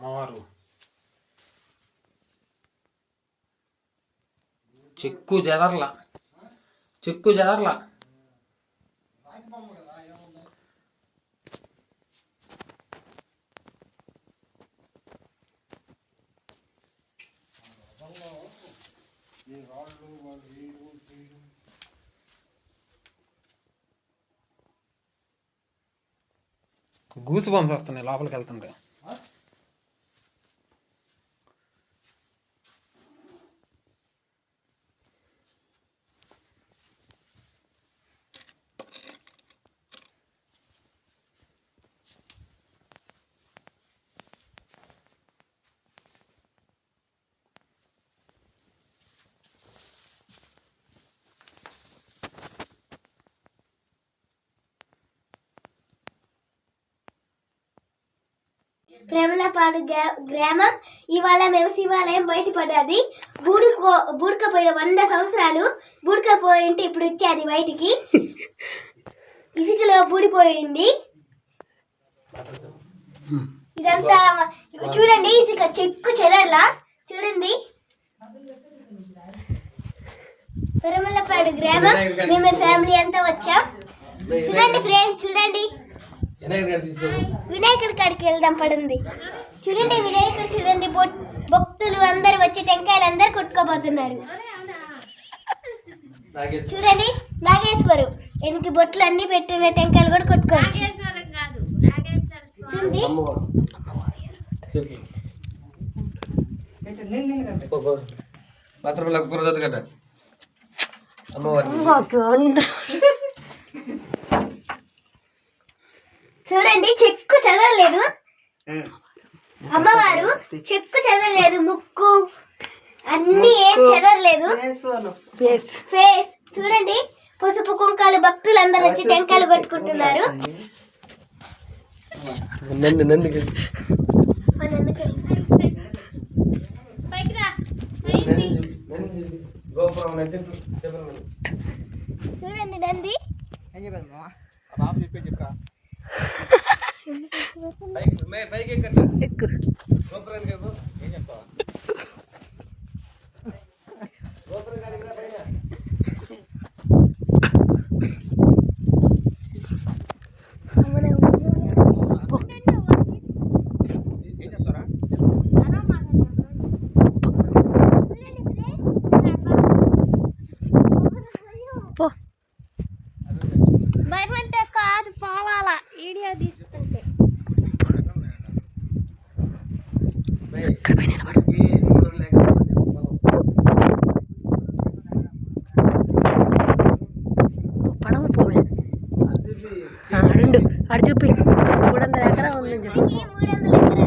అమ్మవారు. చెక్కు చెదర్ల చెక్కు చెదర్ల గూసు బంప్స్ వస్తున్నాయి లోపలికి వెళ్తుంటే. ప్రేమలపాడు గ్రా- గ్రామం. ఇవాళ మేము శివాలయం బయటపడ్డది. బూడుకో బూడకపోయిన వంద సంవత్సరాలు బూడకపోయింటే ఇప్పుడు వచ్చేది బయటికి. ఇసుకలో బూడిపోయింది ఇదంతా ఇగో చూడండి ఇసుక చెక్కు చెదర్లా. చూడండి. పెరమల్లపాడు గ్రామం. మేము ఫ్యామిలీ అంతా వచ్చాం. చూడండి ఫ్రెండ్స్ చూడండి. వినాయకుడి కాడికి వెళ్దాం పడుంది. చూడండి వినాయకుడు చూడండి భక్తులు అందరు వచ్చి టెంకాయలు అందరు కొట్టుకోబోతున్నారు. చూడండి నాగేశ్వరు ఎనికి బొట్లు అన్ని పెట్టిన టెంకాయలు కూడా కొట్టుకోవచ్చు. అమ్మవారి. చూడండి చెక్కు చదవలేదు. అమ్మవారు చెక్కు చదవలేదు ముక్కు అన్ని ఏం చదవలేదు. ఫేస్ చూడండి పసుపు కుంకాలు భక్తులు అందరు వచ్చి టెంకాయలు కొట్టుకుంటున్నారు. గోపురం చూడండి నంది. ఎక్కు పో బయట కాదు పోవాలా. వీడియో తీసుకుంటే పై. ఇక్కడ పోయి నిలబడు ఈ గోపురం లేకపోతే చెప్పు. పో, పడవ పోవే అది ఆడుండు ఆడు చూపి మూడు వందల ఎకరా ఉందని చెప్పు ఈ